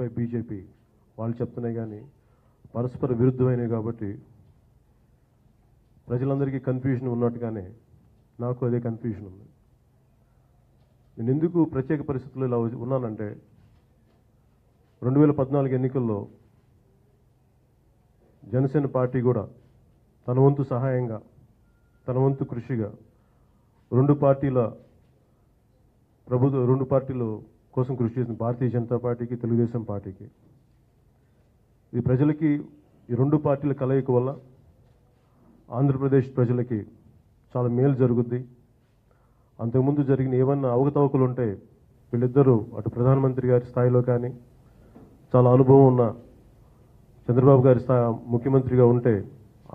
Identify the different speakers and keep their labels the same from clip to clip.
Speaker 1: By BJP వాళ్ళు చెప్తున్నాయి కానీ పరస్పర విరుద్ధమైనవి కాబట్టి ప్రజలందరికీ కన్ఫ్యూజన్ ఉన్నట్టుగానే నాకు అదే కన్ఫ్యూజన్ ఉంది. నేను ఎందుకు ప్రత్యేక పరిస్థితుల్లో ఇలా ఉన్నానంటే రెండు వేల పద్నాలుగు ఎన్నికల్లో జనసేన పార్టీ కూడా తన వంతు సహాయంగా తన వంతు కృషిగా రెండు పార్టీల ప్రభుత్వ రెండు పార్టీలు కోసం కృషి చేసింది భారతీయ జనతా పార్టీకి తెలుగుదేశం పార్టీకి. ఇది ప్రజలకి ఈ రెండు పార్టీల కలయిక వల్ల ఆంధ్రప్రదేశ్ ప్రజలకి చాలా మేలు జరుగుద్ది. అంతకుముందు జరిగిన ఏమన్నా అవకతవకలు ఉంటే వీళ్ళిద్దరూ అటు ప్రధానమంత్రి గారి స్థాయిలో కానీ చాలా అనుభవం ఉన్న చంద్రబాబు గారి స్థా ముఖ్యమంత్రిగా ఉంటే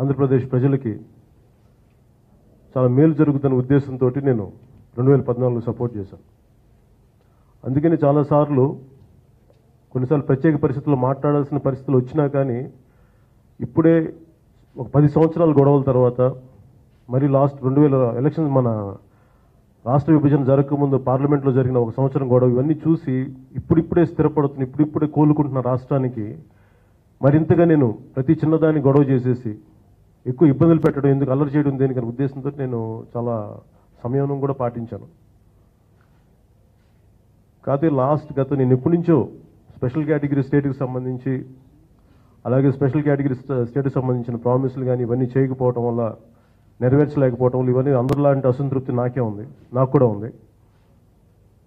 Speaker 1: ఆంధ్రప్రదేశ్ ప్రజలకి చాలా మేలు జరుగుతున్న ఉద్దేశంతో నేను రెండు వేల పద్నాలుగులో సపోర్ట్ చేశాను. అందుకని చాలాసార్లు కొన్నిసార్లు ప్రత్యేక పరిస్థితుల్లో మాట్లాడాల్సిన పరిస్థితులు వచ్చినా కానీ ఇప్పుడే ఒక పది సంవత్సరాల గొడవల తర్వాత మరి లాస్ట్ రెండు వేల ఎలక్షన్ మన రాష్ట్ర విభజన జరగకముందు పార్లమెంట్లో జరిగిన ఒక సంవత్సరం గొడవ ఇవన్నీ చూసి ఇప్పుడిప్పుడే స్థిరపడుతున్న ఇప్పుడిప్పుడే కోలుకుంటున్న రాష్ట్రానికి మరింతగా నేను ప్రతి చిన్నదాన్ని గొడవ చేసేసి ఎక్కువ ఇబ్బందులు పెట్టడం ఎందుకు అల్లరి చేయడం దేనికని ఉద్దేశంతో నేను చాలా సమయం కూడా పాటించాను. కాకపోతే లాస్ట్ గత నేను ఎప్పటి నుంచో స్పెషల్ కేటగిరీ స్టేట్కి సంబంధించి అలాగే స్పెషల్ కేటగిరీ స్టేట్కి సంబంధించిన ప్రామిసులు కానీ ఇవన్నీ చేయకపోవటం వల్ల నెరవేర్చలేకపోవటం వల్ల ఇవన్నీ అందరిలాంటి అసంతృప్తి నాకే ఉంది నాకు కూడా ఉంది.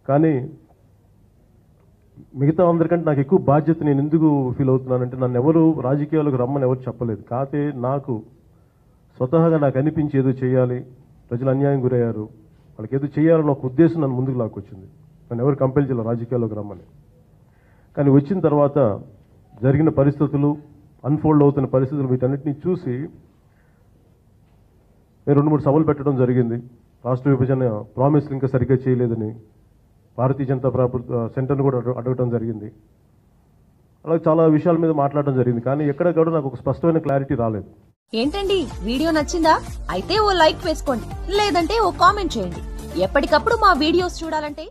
Speaker 1: కానీ మిగతా అందరికంటే నాకు ఎక్కువ బాధ్యత నేను ఎందుకు ఫీల్ అవుతున్నానంటే నన్ను ఎవరు రాజకీయాలకు రమ్మని ఎవరు చెప్పలేదు. కాకపోతే నాకు స్వతహాగా నాకు అనిపించి ఏదో చేయాలి ప్రజలు అన్యాయం గురయ్యారు వాళ్ళకి ఏదో చేయాలని ఒక ఉద్దేశం నన్ను ముందుకు లాక్కొచ్చింది. నన్ను ఎవరు కంపెల్ చేయాలి రాజకీయాల్లోకి రమ్మని. కానీ వచ్చిన తర్వాత జరిగిన పరిస్థితులు అన్ఫోల్డ్ అవుతున్న పరిస్థితులు వీటన్నిటిని చూసి నేను రెండు మూడు సభలు పెట్టడం జరిగింది. రాష్ట్ర విభజన ప్రామిస్లు ఇంకా సరిగ్గా చేయలేదని భారతీయ జనతా ప్రభుత్వ సెంటర్ను కూడా అడగడం జరిగింది. అలాగే చాలా విషయాల మీద మాట్లాడడం జరిగింది. కానీ ఎక్కడ కూడా నాకు ఒక స్పష్టమైన క్లారిటీ రాలేదు.
Speaker 2: ఏంటండి? వీడియో నచ్చిందా? అయితే ఓ లైక్ వేసుకోండి. లేదంటే ఓ కామెంట్ చేయండి. ఎప్పటికప్పుడు మా వీడియోస్ చూడాలంటే